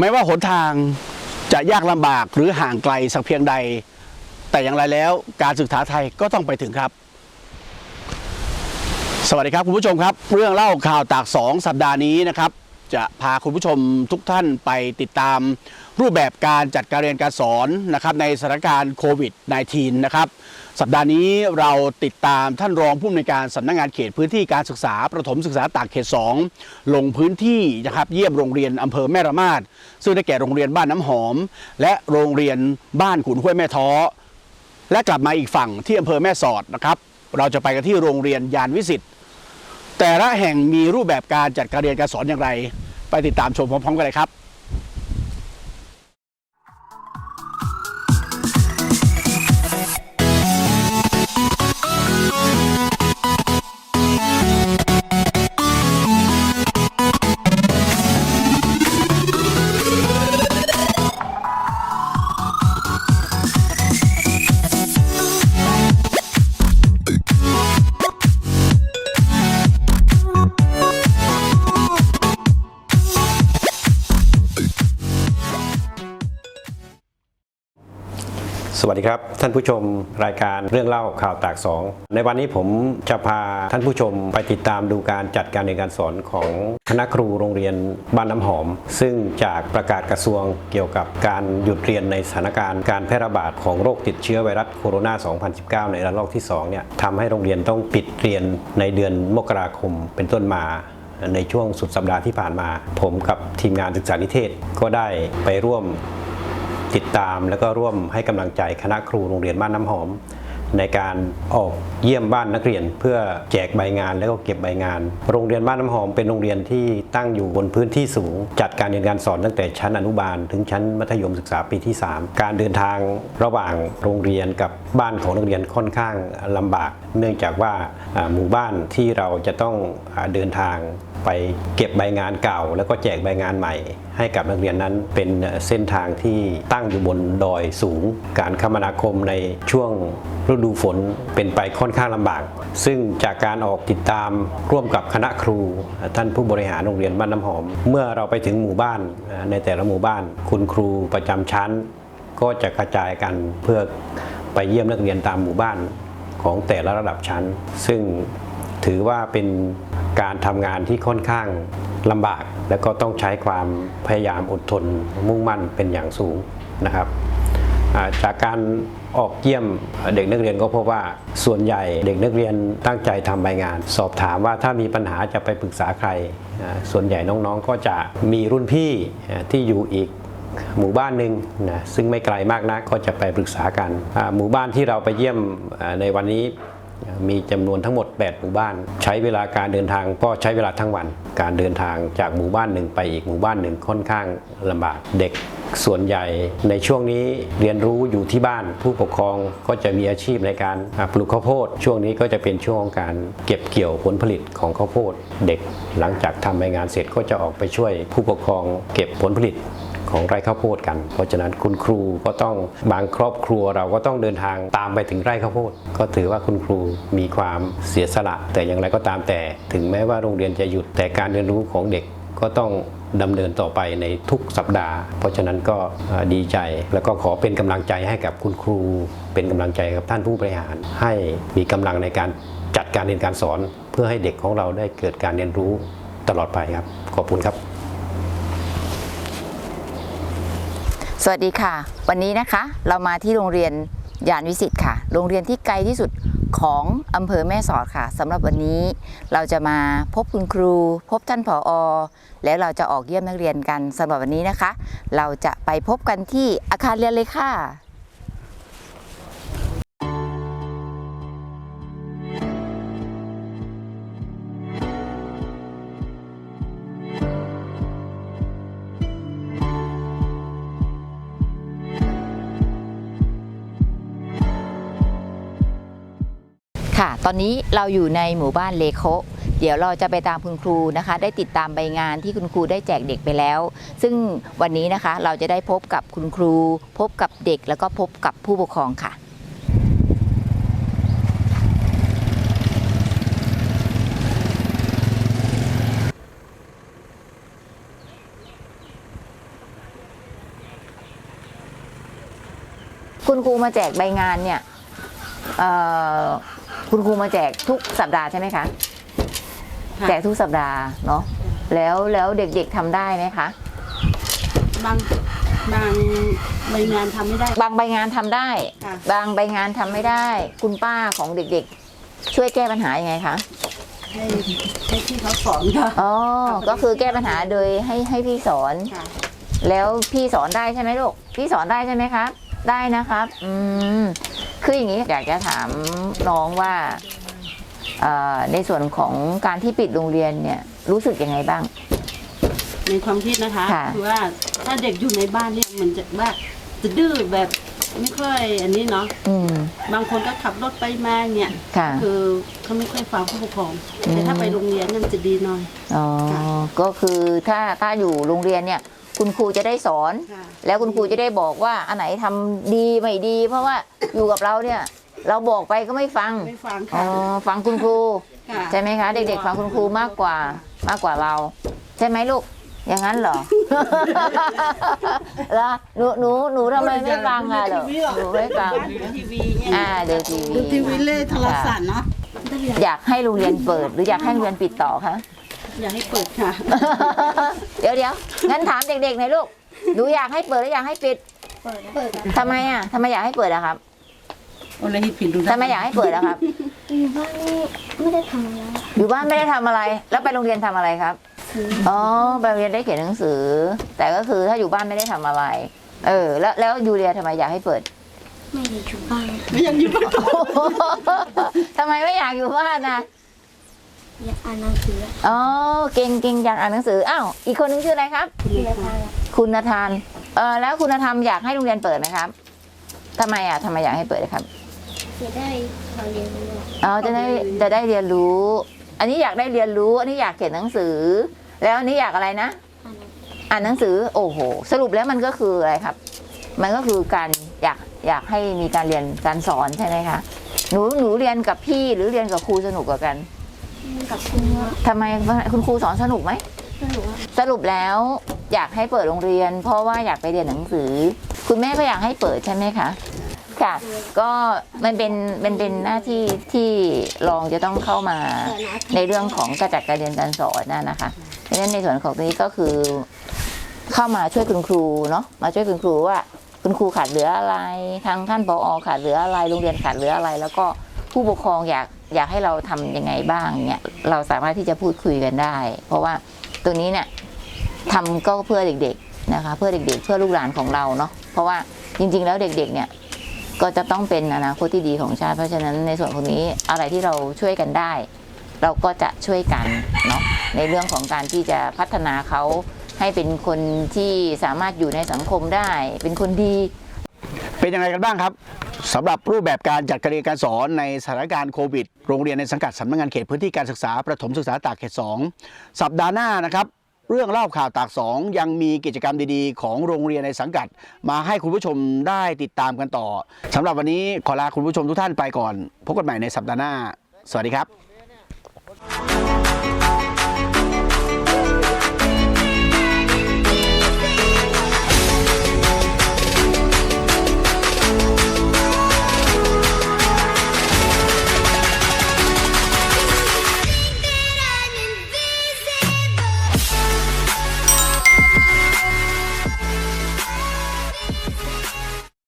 ไม่ว่าหนทางจะยากลำบากหรือห่างไกลสักเพียงใด แต่อย่างไรแล้วการศึกษาไทยก็ต้องไปถึงครับ สวัสดีครับคุณผู้ชมครับ เรื่องเล่าข่าวตากสองสัปดาห์นี้นะครับ จะพาคุณผู้ชมทุกท่านไปติดตาม รูปแบบการจัดการเรียนการสอนนะครับในสถานการณ์โควิด -19 นะครับ สัปดาห์นี้เราติดตามท่านรองผู้อำนวยการสำนักงานเขตพื้นที่การศึกษา ประถมศึกษาตากเขต 2 ลงพื้นที่นะครับเยี่ยมโรงเรียนอำเภอแม่ระมาดซึ่งได้แก่โรงเรียนบ้านน้ำหอม และโรงเรียนบ้านขุนห้วยแม่ท้อ และกลับมาอีกฝั่งที่อำเภอแม่สอดนะครับ เราจะไปกันที่โรงเรียนยานวิสิตแต่ละแห่งมีรูปแบบการจัดการเรียนการสอนอย่างไร ไปติดตามชมพร้อมๆกันเลยครับ สวัสดีครับ ท่านผู้ชมรายการเรื่องเล่าข่าวตากสองในวันนี้ผมจะพาท่านผู้ชมไปติดตามดูการจัดการเรียนการสอนของคณะครูโรงเรียนบ้านน้ำหอม ซึ่งจากประกาศกระทรวงเกี่ยวกับการหยุดเรียนในสถานการณ์การแพร่ระบาดของโรคติดเชื้อไวรัสโคโรนา 2019 ในระลอกที่2เนี่ยทำให้โรงเรียนต้องปิดเรียนในเดือนมกราคมเป็นต้นมาในช่วงสุดสัปดาห์ที่ผ่านมา ผมกับทีมงานศึกษานิเทศก็ได้ไปร่วม ติดตามแล้วก็ร่วมให้กำลังใจคณะครูโรงเรียนบ้านน้ำหอม ในการออกเยี่ยมบ้านนักเรียน เพื่อแจกใบงานแล้วก็เก็บใบงาน โรงเรียนบ้านน้ำหอมเป็นโรงเรียนที่ตั้งอยู่บนพื้นที่สูง จัดการเรียนการสอนตั้งแต่ชั้นอนุบาล ถึงชั้นมัธยมศึกษาปีที่ 3 การเดินทางระหว่างโรงเรียนกับบ้านของนักเรียนค่อนข้างลำบาก เนื่องจากว่าหมู่บ้านที่เราจะต้องเดินทาง ไปเก็บใบงานเก่า แล้วก็แจกใบงานใหม่ ให้กับนักเรียนนั้นเป็นเส้นทางที่ตั้งอยู่บนดอยสูง การคมนาคมในช่วงฤดูฝนเป็นไปค่อนข้างลำบาก ซึ่งจากการออกติดตามร่วมกับคณะครู ท่านผู้บริหารโรงเรียนบ้านน้ำหอม เมื่อเราไปถึงหมู่บ้านในแต่ละหมู่บ้าน คุณครูประจำชั้น ก็จะกระจายกันเพื่อไปเยี่ยมนักเรียนตามหมู่บ้านของแต่ละระดับชั้น ซึ่ง ถือว่าเป็นการทำงานที่ค่อนข้างลำบาก และก็ต้องใช้ความพยายามอดทนมุ่งมั่นเป็นอย่างสูงนะครับจากการออกเยี่ยมเด็กนักเรียนก็พบว่าส่วนใหญ่เด็กนักเรียนตั้งใจทำใบงาน สอบถามว่าถ้ามีปัญหาจะไปปรึกษาใคร ส่วนใหญ่น้องๆก็จะมีรุ่นพี่ที่อยู่อีกหมู่บ้านหนึ่งนะซึ่งไม่ไกลมากนักก็จะไปปรึกษากันหมู่บ้านที่เราไปเยี่ยมในวันนี้ มีจำนวนทั้งหมด 8 หมู่บ้าน ใช้เวลาการเดินทางก็ใช้เวลาทั้งวัน การเดินทางจากหมู่บ้านหนึ่งไปอีกหมู่บ้านหนึ่งค่อนข้างลำบากเด็กส่วนใหญ่ในช่วงนี้เรียนรู้อยู่ที่บ้านผู้ปกครองก็จะมีอาชีพในการปลูกข้าวโพด ช่วงนี้ก็จะเป็นช่วงของการเก็บเกี่ยวผลผลิตของข้าวโพด เด็กหลังจากทำใบงานเสร็จก็จะออกไปช่วยผู้ปกครองเก็บผลผลิต ของไร่ข้าวโพดกัน เพราะฉะนั้นคุณครูก็ต้องบางครอบครัวเราก็ต้องเดินทางตามไปถึงไร่ข้าวโพดก็ถือว่าคุณครูมีความเสียสละ แต่อย่างไรก็ตามแต่ ถึงแม้ว่าโรงเรียนจะหยุดแต่การเรียนรู้ของเด็กก็ต้องดำเนินต่อไปในทุกสัปดาห์ เพราะฉะนั้นก็ดีใจแล้วก็ขอเป็นกำลังใจให้กับคุณครู เป็นกำลังใจกับท่านผู้บริหาร ให้มีกำลังในการจัดการเรียนการสอน เพื่อให้เด็กของเราได้เกิดการเรียนรู้ตลอดไปครับ ขอบคุณครับ สวัสดีค่ะ วันนี้นะคะเรามาที่โรงเรียนยานวิสิตค่ะ โรงเรียนที่ไกลที่สุดของอำเภอแม่สอดค่ะสำหรับวันนี้เราจะมาพบคุณครู พบท่านผอแล้วเราจะออกเยี่ยมนักเรียนกันสำหรับวันนี้นะคะ เราจะไปพบกันที่อาคารเรียนเลยค่ะ ค่ะ ตอนนี้เราอยู่ในหมู่บ้านเลโคเดี๋ยวเราจะไปตามคุณครูนะคะ ได้ติดตามใบงานที่คุณครูได้แจกเด็กไปแล้ว ซึ่งวันนี้นะคะเราจะได้พบกับคุณครู พบกับเด็กแล้วก็พบกับผู้ปกครองค่ะ คุณครูมาแจกใบงานเนี่ย คุณครูมาแจกทุกสัปดาห์ใช่ไหมคะ ค่ะ แจกทุกสัปดาห์เนาะแล้วแล้วเด็กๆทำได้ไหมคะ บางบางใบงานทำไม่ได้ บางใบงานทำได้ ค่ะ บางใบงานทำไม่ได้ คุณป้าของเด็กๆ ช่วยแก้ปัญหายังไงคะ ให้ให้ที่เขาสอนค่ะ อ๋อก็คือแก้ปัญหาโดยให้ให้พี่สอน ค่ะแล้วพี่สอนได้ใช่ไหมลูก พี่สอนได้ใช่ไหมครับ ได้นะครับอืมคืออย่างนี้อยากจะถามน้องว่าเอ่อในส่วนของการที่ปิดโรงเรียนเนี่ยรู้สึกยังไงบ้าง ในความคิดนะคะค่ะคือว่าถ้าเด็กอยู่ในบ้านเนี่ยมันจะว่าจะดื้อแบบไม่ค่อยอันนี้เนาะอืม บางคนก็ขับรถไปมาเนี่ยค่ะ คือเขาไม่ค่อยฟังผู้ปกครองอืมแต่ถ้าไปโรงเรียนเนี่ยมันจะดีหน่อย อ๋อค่ะก็คือถ้าถ้าอยู่โรงเรียนเนี่ย คุณครูจะได้สอน ค่ะ แล้วคุณครูจะได้บอกว่าอันไหนทำดีไม่ดี เพราะว่าอยู่กับเราเนี่ย เราบอกไปก็ไม่ฟังไม่ฟังอ๋ค่ะ อฟังคุณครู ค่ะใช่ไหมคะ เด็กๆฟังคุณครูมากกว่ามากกว่าเรา ใช่ไหมลูก อย่างนั้นเหรอ แล้วหนูหนูหนูทำไมไม่ฟังอะเหรอหนูไม่ฟังดูทีวีเนี่ยอ่าดูทีวีดูทีวีเล่นโทรศัพท์เนาะอยากให้โรงเรียนเปิด หรืออยากให้โรงเรียนปิดต่อคะ อย่าให้เปิดค่ะ เดี๋ยวเดี๋ยวงั้นถามเด็กๆหน่อยลูกหนูอยากให้เปิดหรืออยากให้ปิดเปิดทำไมอะทำไมอยากให้เปิดอะครับโอ้เลยให้ผิดดูทำไมอยากให้เปิดอะครับ อยู่บ้านนี่ไม่ได้ทำอะไรอยู่บ้านไม่ได้ทำอะไร แล้วไปโรงเรียนทำอะไรครับซื้ออ๋อไปโรงเรียนได้เขียนหนังสือ แต่ก็คือถ้าอยู่บ้านไม่ได้ทำอะไร เออ แล้วแล้วยูเรียทำไมอยากให้เปิด ไม่ได้อยู่บ้านไม่อยากอยู่บ้าน ทำไมไม่อยากอยู่บ้านนะ อยากอ่านหนังสืออ๋อเก่งเก่งอยากอ่านหนังสืออ้าวอีกคนนึงชื่ออะไรครับ เรียนทางคุณธานเออแล้วคุณธรรมอยากให้โรงเรียนเปิดไหมครับทำไมอะทำไมอยากให้เปิดครับจะได้มาเรียนรู้อ๋อจะได้จะได้เรียนรู้ อันนี้อยากได้เรียนรู้ อันนี้อยากเขียนหนังสือ แล้วอันนี้อยากอะไรนะ อ่านหนังสืออ่านหนังสือโอ้โห สรุปแล้วมันก็คืออะไรครับ มันก็คือการอยากอยากให้มีการเรียนการสอนใช่ไหมคะหนูหนูเรียนกับพี่หรือเรียนกับครูสนุกกว่ากัน กับคุณว่าทำไมคุณครูสอนสนุกไหม สนุกว่าสรุปแล้วอยากให้เปิดโรงเรียน เพราะว่าอยากไปเรียนหนังสือ คุณแม่ก็อยากให้เปิดใช่ไหมคะค่ะก็มันเป็นมันเป็นหน้าที่ที่รองจะต้องเข้ามาในเรื่องของการจัดการเรียนการสอนนะนะคะเพราะฉะนั้นในส่วนของตรงนี้ก็คือเข้ามาช่วยคุณครูเนาะมาช่วยคุณครูว่า คุณครูขาดเหลืออะไร ทางท่านผอขาดเหลืออะไรโรงเรียนขาดเหลืออะไร แล้วก็ ผู้ปกครองอยากอยากให้เราทำยังไงบ้างเนี่ยเราสามารถที่จะพูดคุยกันได้ เพราะว่าตรงนี้เนี่ยทำก็เพื่อเด็กๆนะคะ เพื่อเด็กๆ เพื่อลูกหลานของเราเนาะเพราะว่าจริง ๆ แล้วเด็กๆเนี่ยก็จะต้องเป็นอนาคตที่ดีของชาติเพราะฉะนั้นในส่วนตรงนี้อะไรที่เราช่วยกันได้ เราก็จะช่วยกันเนาะในเรื่องของการที่จะพัฒนาเขาให้เป็นคนที่สามารถอยู่ในสังคมได้ เป็นคนดี เป็นยังไงกันบ้างครับ สำหรับรูปแบบการจัดการเรียนการสอนในสถานการณ์โควิด โรงเรียนในสังกัดสำนักงานเขตพื้นที่การศึกษาประถมศึกษาตากเขต 2 สัปดาห์หน้านะครับ เรื่องเล่าข่าวตาก 2 ยังมีกิจกรรมดีๆ ของโรงเรียนในสังกัด มาให้คุณผู้ชมได้ติดตามกันต่อสำหรับวันนี้ขอลาคุณผู้ชมทุกท่านไปก่อน พบกันใหม่ในสัปดาห์หน้า สวัสดีครับ